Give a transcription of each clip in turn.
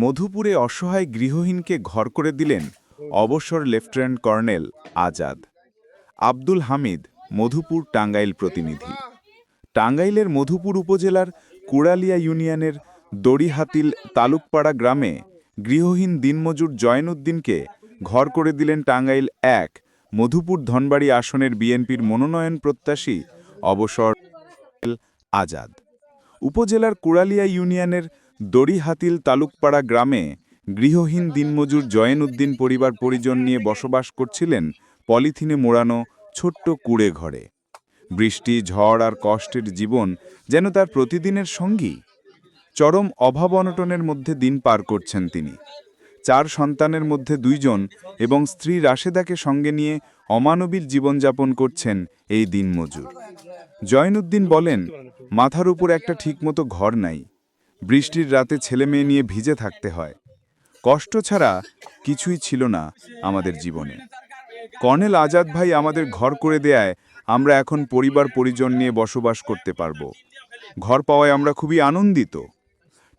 মধুপুরে অসহায় গৃহহীনকে ঘর করে দিলেন অবসর লেফটেন্যান্ট কর্নেল আজাদ। আব্দুল হামিদ, মধুপুর টাঙ্গাইল প্রতিনিধি। টাঙ্গাইলের মধুপুর উপজেলার কুড়ালিয়া ইউনিয়নের দড়িহাতিল তালুকপাড়া গ্রামে গৃহহীন দিনমজুর জয়নুদ্দিনকে ঘর করে দিলেন টাঙ্গাইল এক, মধুপুর ধনবাড়ি আসনের বিএনপির মনোনয়ন প্রত্যাশী অবসর আজাদ। উপজেলার কুড়ালিয়া ইউনিয়নের দড়িহাতিল তালুকপাড়া গ্রামে গৃহহীন দিনমজুর জয়েন উদ্দিন পরিবার পরিজন নিয়ে বসবাস করছিলেন পলিথিনে মোড়ানো ছোট্ট কুড়ে ঘরে। বৃষ্টি, ঝড় আর কষ্টের জীবন যেন তার প্রতিদিনের সঙ্গী। চরম অভাব অনটনের মধ্যে দিন পার করছেন তিনি। চার সন্তানের মধ্যে দুইজন এবং স্ত্রী রাশেদাকে সঙ্গে নিয়ে অমানবিক জীবনযাপন করছেন এই দিনমজুর। জয়নুদ্দিন বলেন, মাথার উপর একটা ঠিকমতো ঘর নাই। বৃষ্টির রাতে ছেলে মেয়ে নিয়ে ভিজে থাকতে হয়। কষ্ট ছাড়া কিছুই ছিল না আমাদের জীবনে। কর্নেল আজাদ ভাই আমাদের ঘর করে দেয়ায় আমরা এখন পরিবার পরিজন নিয়ে বসবাস করতে পারব। ঘর পাওয়ায় আমরা খুবই আনন্দিত।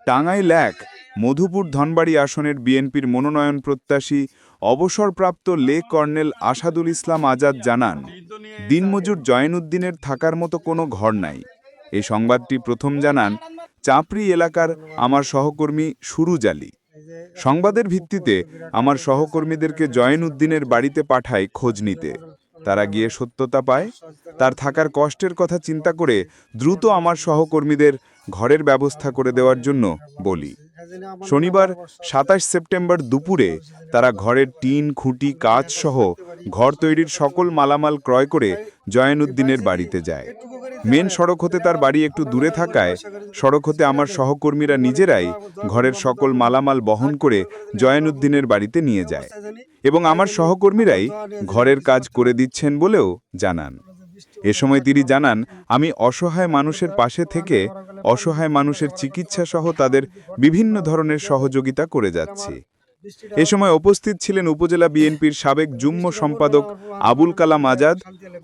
টাঙ্গাইল এক, মধুপুর ধনবাড়ি আসনের বিএনপির মনোনয়ন প্রত্যাশী অবসরপ্রাপ্ত লে কর্নেল আসাদুল ইসলাম আজাদ জানান, দিনমজুর জয়নুদ্দিনের থাকার মতো কোনো ঘর নাই। এই সংবাদটি প্রথম জানান চাপড়ি এলাকার আমার সহকর্মী সুরুজ আলী সংবাদের ভিত্তিতে আমার সহকর্মীদেরকে জয়েন উদ্দিনের বাড়িতে পাঠায় খোঁজ নিতে। তারা গিয়ে সত্যতা পায়, তার থাকার কষ্টের কথা চিন্তা করে দ্রুত আমার সহকর্মীদের ঘরের ব্যবস্থা করে দেওয়ার জন্য বলি। শনিবার সাতাশ সেপ্টেম্বর দুপুরে তারা ঘরের টিন, খুঁটি কাজ সহ ঘর তৈরির সকল মালামাল ক্রয় করে জয়নুদ্দিনের বাড়িতে যায়। মেন সড়ক হতে তার বাড়ি একটু দূরে থাকায় সড়ক হতে আমার সহকর্মীরা নিজেরাই ঘরের সকল মালামাল বহন করে জয়নুদ্দিনের বাড়িতে নিয়ে যায় এবং আমার সহকর্মীরাই ঘরের কাজ করে দিচ্ছেন বলেও জানান। এ সময় তিনি জানান, আমি অসহায় মানুষের পাশে থেকে অসহায় মানুষের চিকিৎসা সহ তাদের বিভিন্ন ধরনের সহযোগিতা করে যাচ্ছি। এ সময় উপস্থিত ছিলেন উপজেলা বিএনপির সাবেক যুগ্ম সম্পাদক আবুল কালাম আজাদ,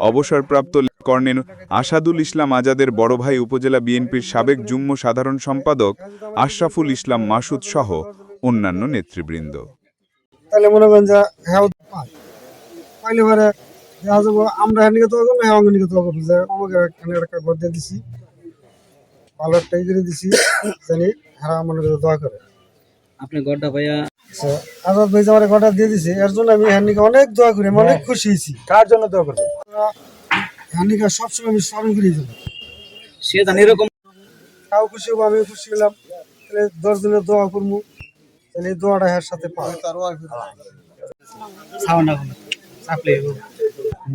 অবসরপ্রাপ্ত কর্নেল আসাদুল ইসলাম আজাদের বড় ভাই উপজেলা বিএনপির সাবেক যুগ্ম সাধারণ সম্পাদক আশরাফুল ইসলাম মাসুদ সহ অন্যান্য নেতৃবৃন্দ। তাহলে মনে করেন যে হ্যাঁ আমরা হ্যাঁ নিকে তো করব হ্যাঁ অঙ্গ তো করব যে আমাকে এখানে একটা ঘর দিয়ে দিছি। ভালো একটা করে দিছি জানি হ্যাঁ আমার দোয়া করে। আপনি গড্ডা ভাইয়া? আচ্ছা, আজাদ ভাই আমার ঘরটা দিয়ে দিছে এর জন্য আমি হ্যাঁ অনেক দোয়া করি আমি অনেক খুশি হয়েছি। কার জন্য দোয়া করবে? হ্যাঁ নিকে সবসময় আমি স্মরণ করি যাব সে জানি এরকম তাও খুশি হব আমি খুশি হলাম। তাহলে দশ দিনের দোয়া করব তাহলে এই দোয়াটা হ্যাঁ সাথে পাই সাউন্ড এখন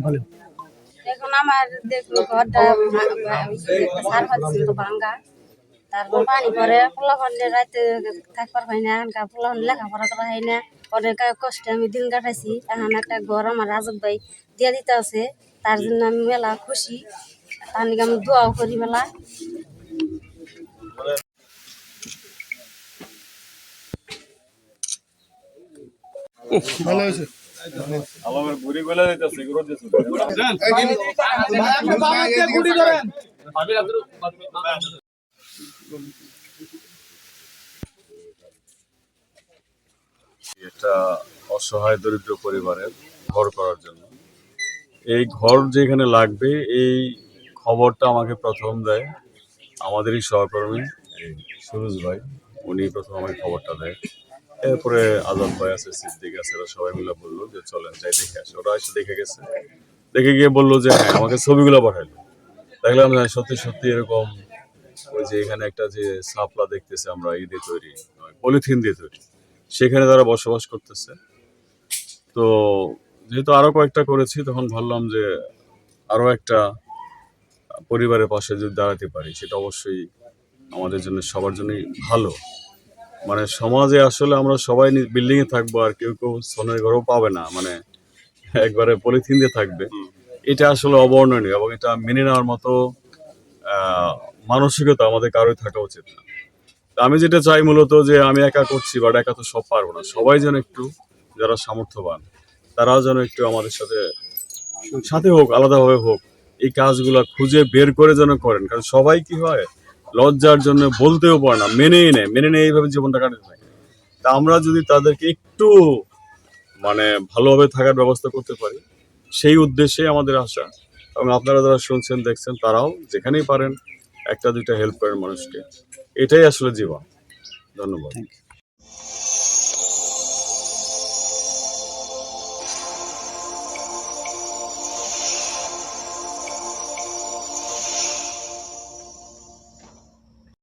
বলেন এখন আমার দেখল ঘরটা তো ভাঙ্গা। তারপর পানি পরে পোলা পানলে রাতে থাকবার পাই না এখানকার পোলা লেখাপড়া করা হয় না। অনেক কষ্টে আমি দিন কাটাইছি এখন একটা ঘর আমার রাজক ভাই দিয়ে দিতে আছে তার জন্য আমি মেলা খুশি। তার নাকি আমি দোয়াও করি মেলা। এটা অসহায় দরিদ্র পরিবারের ঘর করার জন্য। এই ঘর যেখানে লাগবে, এই খবরটা আমাকে প্রথম দেয় আমাদেরই সহকর্মী সুরজ ভাই। উনি প্রথম আমাকে খবরটা দেয়। এরপরে আজাদ ভাই আছে, সিদ্দিক আছে ওরা সবাই মিলে বলল যে চলেন যাই দেখে আসে। ওরা এসে দেখে গেছে। দেখে গিয়ে বলল যে হ্যাঁ আমাকে ছবিগুলো পাঠাইলো। দেখলাম যে সত্যি সত্যি এরকম ওই যে এখানে একটা যে সাপলা দেখতেছে আমরা, ই দিয়ে তৈরি পলিথিন দিয়ে তৈরি। সেখানে তারা বসবাস করতেছে। তো যেহেতু আরও কয়েকটা করেছি, তখন ভাবলাম যে আরও একটা পরিবারের পাশে যদি দাঁড়াতে পারি, সেটা অবশ্যই আমাদের জন্য, সবার জন্যই ভালো। মানে সমাজে আসলে আমরা সবাই বিল্ডিং এ থাকব আর কেউ কেউ সোনের ঘরও পাবে না মানে একবারে পলিথিন দিয়ে থাকবে। এটা আসলে অবর্ণনীয় এবং এটা মেনে নেওয়ার মতো মানসিকতা আমাদের কারোই থাকা উচিত না। আমি যেটা চাই মূলত যে আমি একা করছি বাট একা তো সব পারব না। সবাই যেন একটু যারা সামর্থ্যবান, তারাও যেন একটু আমাদের সাথে সাথে হোক, আলাদাভাবে হোক, এই কাজগুলা খুঁজে বের করে যেন করেন। কারণ সবাই কি হয় লজ্জার জন্য বলতেও পারে না, মেনেই নেয়, মেনে নেয় এইভাবে জীবনটা কাটাতে থাকে তা আমরা যদি তাদেরকে একটু মানে ভালোভাবে থাকার ব্যবস্থা করতে পারি, সেই উদ্দেশ্যে আমাদের আশা। এবং আপনারা যারা শুনছেন, দেখছেন, তারাও যেখানেই পারেন, একটা দুইটা হেল্প করেন মানুষকে। এটাই আসলে জীবন। ধন্যবাদ।